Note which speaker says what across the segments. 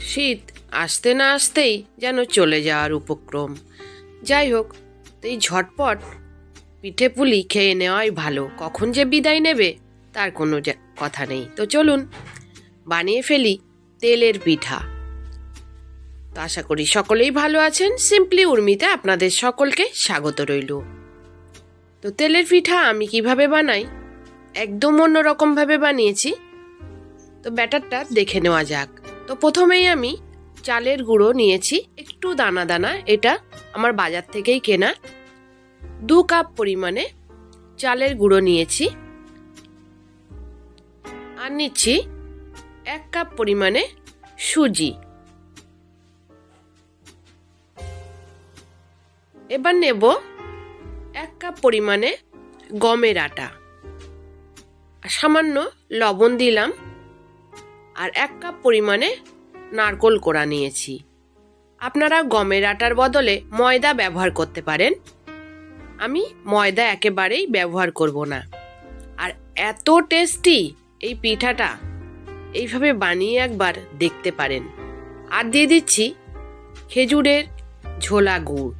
Speaker 1: শীত আসতে না আসতেই যেন চলে যাওয়ার উপক্রম। যাই হোক, এই ঝটপট পিঠে পুলি খেয়ে নেওয়াই ভালো। কখন যে বিদায় নেবে, তার কোনো কথা নেই। তো চলুন, বানিয়ে ফেলি তেলের পিঠা। তো আশা করি সকলেই ভালো আছেন। সিম্পলি উর্মিতে আপনাদের সকলকে স্বাগত রইল। তো তেলের পিঠা আমি কীভাবে বানাই? একদম অন্যরকমভাবে বানিয়েছি। তো ব্যাটারটা দেখে নেওয়া যাক। তো প্রথমেই আমি চালের গুঁড়ো নিয়েছি, একটু দানা দানা, এটা আমার বাজার থেকেই কেনা। দু কাপ পরিমাণে চালের গুঁড়ো নিয়েছি। আর নিচ্ছি এক কাপ পরিমাণে সুজি। এবার নেব এক কাপ পরিমাণে গমের আটা। সামান্য লবণ দিলাম। আর এক কাপ পরিমাণে নারকোল কোড়া নিয়েছি। আপনারা গমের আটার বদলে ময়দা ব্যবহার করতে পারেন। আমি ময়দা একেবারেই ব্যবহার করব না। আর এত টেস্টি এই পিঠাটা। এইভাবে বানিয়ে একবার দেখতে পারেন। আর দিয়ে দিচ্ছি খেজুরের ঝোলা গুড়।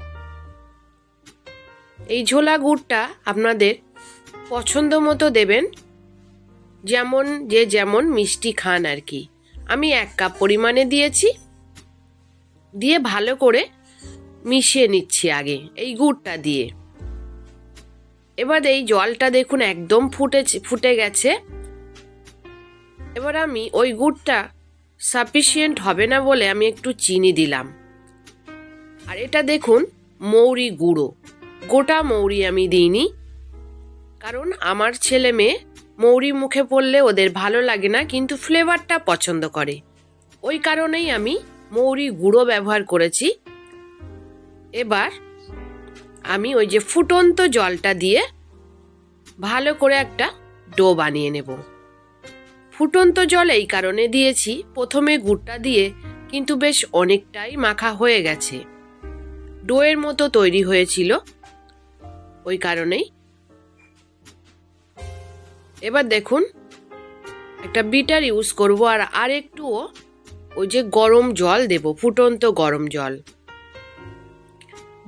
Speaker 1: এই ঝোলা গুড়টা আপনাদের পছন্দ মতো দেবেন। যেমন যে যেমন মিষ্টি খান আর কি। আমি এক কাপ পরিমাণে দিয়েছি। দিয়ে ভালো করে মিশিয়ে নিচ্ছি আগে, এই গুড়টা দিয়ে। এবার এই জলটা দেখুন একদম ফুটে ফুটে গেছে। এবার আমি ওই গুড়টা সাফিসিয়েন্ট হবে না বলে আমি একটু চিনি দিলাম। আর এটা দেখুন, মৌরি গুঁড়ো। গোটা মৌরি আমি দিইনি। কারণ আমার ছেলে মেয়ে মৌরি মুখে পড়লে ওদের ভালো লাগে না, কিন্তু ফ্লেভারটা পছন্দ করে। ওই কারণেই আমি মৌরি গুঁড়ো ব্যবহার করেছি। এবার আমি ওই যে ফুটন্ত জলটা দিয়ে ভালো করে একটা ডো বানিয়ে নেব। ফুটন্ত জল এই কারণে দিয়েছি, প্রথমে গুড়টা দিয়ে, কিন্তু বেশ অনেকটাই মাখা হয়ে গেছে। ডোয়ের মতো তৈরি হয়েছিল। ওই কারণেই এবার দেখুন, একটা বিটার ইউজ করব আর আর একটুও ওই যে গরম জল দেব, ফুটন্ত গরম জল।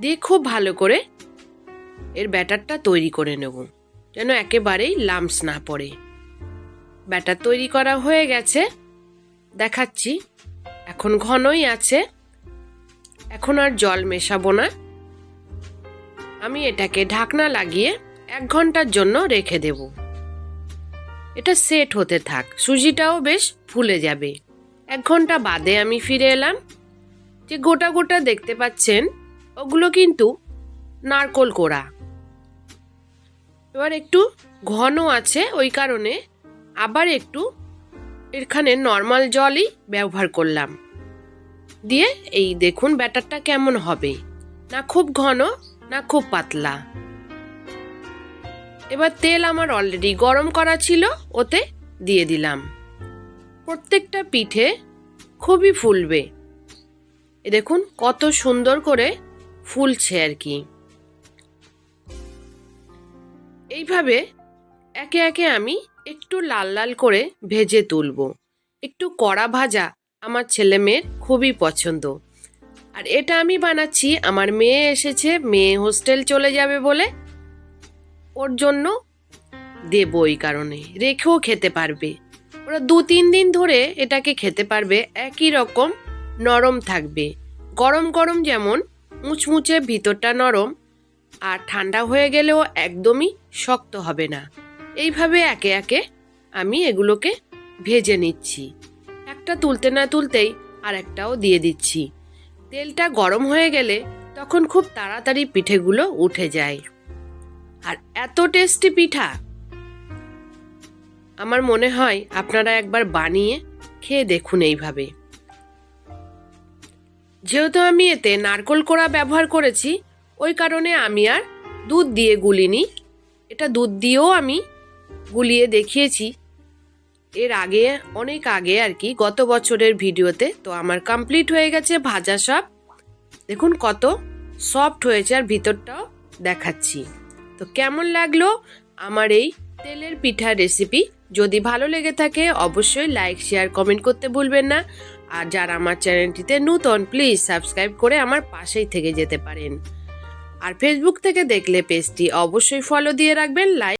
Speaker 1: দিয়ে খুব ভালো করে এর ব্যাটারটা তৈরি করে নেব, যেন একেবারেই লামস না পড়ে। ব্যাটার তৈরি করা হয়ে গেছে, দেখাচ্ছি। এখন ঘনই আছে, এখন আর জল মেশাবো না। আমি এটাকে ঢাকনা লাগিয়ে এক ঘণ্টার জন্য রেখে দেব। এটা সেট হতে থাক। সুজিটাও বেশ ফুলে যাবে। এক ঘণ্টা বাদে আমি ফিরে এলাম। যে গোটা গোটা দেখতে পাচ্ছেন, ওগুলো কিন্তু নারকোল কোড়া। এবার একটু ঘন আছে ওই কারণে আবার একটু এখানে নর্মাল জলই ব্যবহার করলাম। দিয়ে এই দেখুন ব্যাটারটা কেমন হবে। না খুব ঘন, না খুব পাতলা। এবার তেল আমার অলরেডি গরম করা ছিল, ওতে দিয়ে দিলাম। প্রত্যেকটা পিঠে খুবই ফুলবে। এ দেখুন, কত সুন্দর করে ফুলছে আর কি। এইভাবে একে একে আমি একটু লাল লাল করে ভেজে তুলব। একটু কড়া ভাজা আমার ছেলে মেয়ের খুবই পছন্দ। আর এটা আমি বানাচ্ছি, আমার মেয়ে এসেছে, মেয়ে হোস্টেল চলে যাবে বলে। ওর জন্য দেবো ওই কারণে। রেখেও খেতে পারবে। ওরা দু তিন দিন ধরে এটাকে খেতে পারবে। একই রকম নরম থাকবে। গরম গরম যেমন, মুচমুচে ভিতরটা নরম, আর ঠান্ডা হয়ে গেলেও একদমই শক্ত হবে না। এইভাবে একে একে আমি এগুলোকে ভেজে নিচ্ছি। একটা তুলতে না তুলতেই আর একটাও দিয়ে দিচ্ছি। তেলটা গরম হয়ে গেলে তখন খুব তাড়াতাড়ি পিঠেগুলো উঠে যায়। আর এত টেস্টি পিঠা। আমার মনে হয় আপনারা একবার বানিয়ে খেয়ে দেখুন এইভাবে। যেহেতু আমি এতে নারকোল কোড়া ব্যবহার করেছি, ওই কারণে আমি আর দুধ দিয়ে গুলিনি। এটা দুধ দিয়েও আমি গুলিয়ে দেখিয়েছি। এর আগে, অনেক আগে আর কি, গত বছরের ভিডিওতে তো আমার কমপ্লিট হয়ে গেছে ভাজা সব। দেখুন কত সফট হয়েছে আর ভিতরটাও দেখাচ্ছি। তো কেমন লাগল আমার এই তেলের পিঠা রেসিপি যদি ভালো লেগে থাকে, অবশ্যই লাইক শেয়ার কমেন্ট করতে ভুলবেন না। আর যারা আমার চ্যানেলটিতে নূতন প্লিজ সাবস্ক্রাইব করে আমার পাশেই থেকে যেতে পারেন। আর ফেসবুক থেকে দেখলে পেজটি অবশ্যই ফলো দিয়ে রাখবেন লাইক